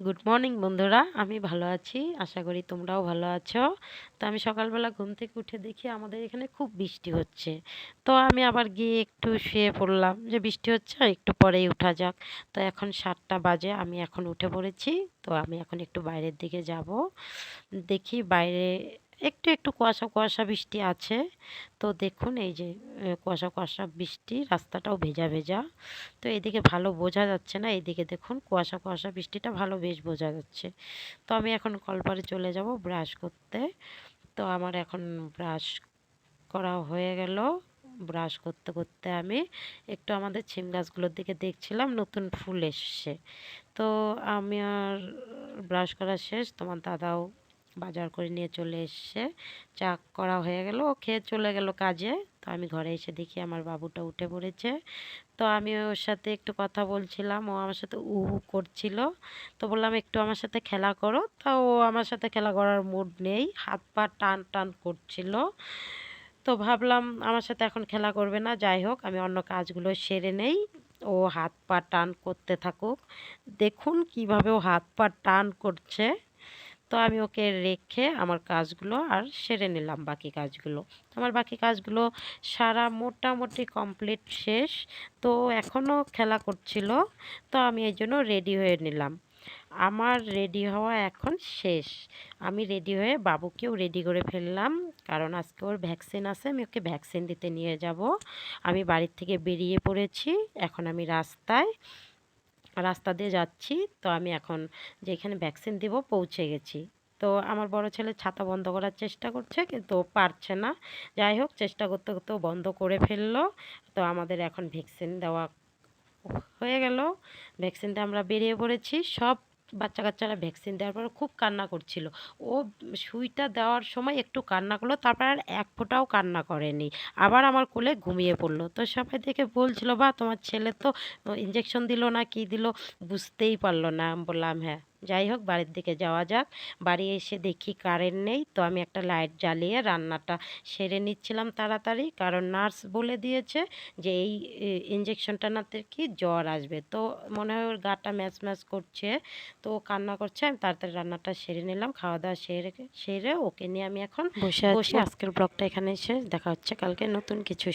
Good morning বন্ধুরা। আমি ভালো আছি। আশা করি তোমরাও ভালো আছো। তো আমি সকালবেলা ঘুম থেকে উঠে দেখি আমাদের এখানে খুব বৃষ্টি হচ্ছে। তো আমি আবার গিয়ে একটু শুয়ে পড়লাম যে বৃষ্টি হচ্ছে, একটু পরেই উঠা যাক। তো এখন সাতটা বাজে, আমি এখন উঠে পড়েছি। তো আমি এখন একটু বাইরের দিকে যাব। দেখি বাইরে একটু একটু কুয়াশা কুয়াশা বৃষ্টি আছে। তো দেখুন, এই যে কুয়াশা কুয়াশা বৃষ্টি, রাস্তাটাও ভেজা ভেজা। তো এদিকে ভালো বোঝা যাচ্ছে না এইদিকে দেখুন কুয়াশা কুয়াশা বৃষ্টিটা ভালো বেশ বোঝা যাচ্ছে। তো আমি এখন কলপারে চলে যাব ব্রাশ করতে। তো আমার এখন ব্রাশ করা হয়ে গেল। ব্রাশ করতে করতে আমি একটু আমাদের ছিম গাছগুলোর দিকে দেখছিলাম, নতুন ফুল এসছে। তো আমি আর ব্রাশ করা শেষ, তোমার দাদাও বাজার করে নিয়ে চলে এসছে চা করা হয়ে গেল। ও খেয়ে চলে গেল কাজে। তো আমি ঘরে এসে দেখি আমার বাবুটা উঠে পড়েছে। তো আমি ওর সাথে একটু কথা বলছিলাম। ও আমার সাথে উ হু করছিল। তো বললাম, একটু আমার সাথে খেলা করো। তা ও আমার সাথে খেলা করার মুড নেই। হাত পা টান টান করছিল। তো ভাবলাম, আমার সাথে এখন খেলা করবে না। যাই হোক, আমি অন্য কাজগুলো সেরে নেই। ও হাত পা টান করতে থাকুক। দেখুন কীভাবে ও হাত পা টান করছে। তো আমি ওকে রেখে আমার কাজগুলো আর সেরে নিলাম বাকি কাজগুলো। আমার বাকি কাজগুলো সারা মোটামুটি কমপ্লিট শেষ। তো এখনও খেলা করছিল, তো আমি এই জন্য রেডি হয়ে নিলাম। আমার রেডি হওয়া এখন শেষ। আমি রেডি হয়ে বাবুকেও রেডি করে ফেললাম, কারণ আজকে ওর ভ্যাকসিন আছে, আমি ওকে ভ্যাকসিন দিতে নিয়ে যাব। আমি বাড়ির থেকে বেরিয়ে পড়েছি, এখন আমি রাস্তায়। রাস্তা দিয়ে যাচ্ছি। তো আমি এখন যেখানে ভ্যাকসিন দিব পৌঁছে গেছি। তো আমার বড় ছেলে ছাতা বন্ধ করার চেষ্টা করছে কিন্তু পারছে না। যাই হোক, চেষ্টা করতে করতেও বন্ধ করে ফেলল। তো আমাদের এখন ভ্যাকসিন দেওয়া হয়ে গেল। ভ্যাকসিনটা আমরা বেরিয়ে পড়েছি। সব বাচ্চা কাচ্চারা ভ্যাকসিন দেওয়ার পর খুব কান্না করছিল। ও সুইটা দেওয়ার সময় একটু কান্না করল, তারপর আর এক ফোঁটাও কান্না করেনি। আবার আমার কোলে ঘুমিয়ে পড়ল। তো সবাই দেখে বলছিল বা তোমার ছেলে তো ইঞ্জেকশন দিল না, কি দিল? বুঝতেই পারল না। বললাম হ্যাঁ। যাই হোক বাড়ির দিকে যাওয়া যাক। বাড়ি এসে দেখি কারেন্ট নেই তো আমি একটা লাইট জ্বালিয়ে রান্নাটা সেরে নিচ্ছিলাম তাড়াতাড়ি। কারণ নার্স বলে দিয়েছে যে এই ইঞ্জেকশনটা নাতে কি জ্বর আসবে। তো মনে হয় ওর গাটা ম্যাচ ম্যাচ করছে তো ও কান্না করছে। আমি তাড়াতাড়ি রান্নাটা সেরে নিলাম খাওয়া দাওয়া সেরে সেরে ওকে নিয়ে আমি এখন বসে বসে আজকের ব্লগটা এখানে এসে দেখা হচ্ছে কালকে নতুন কিছু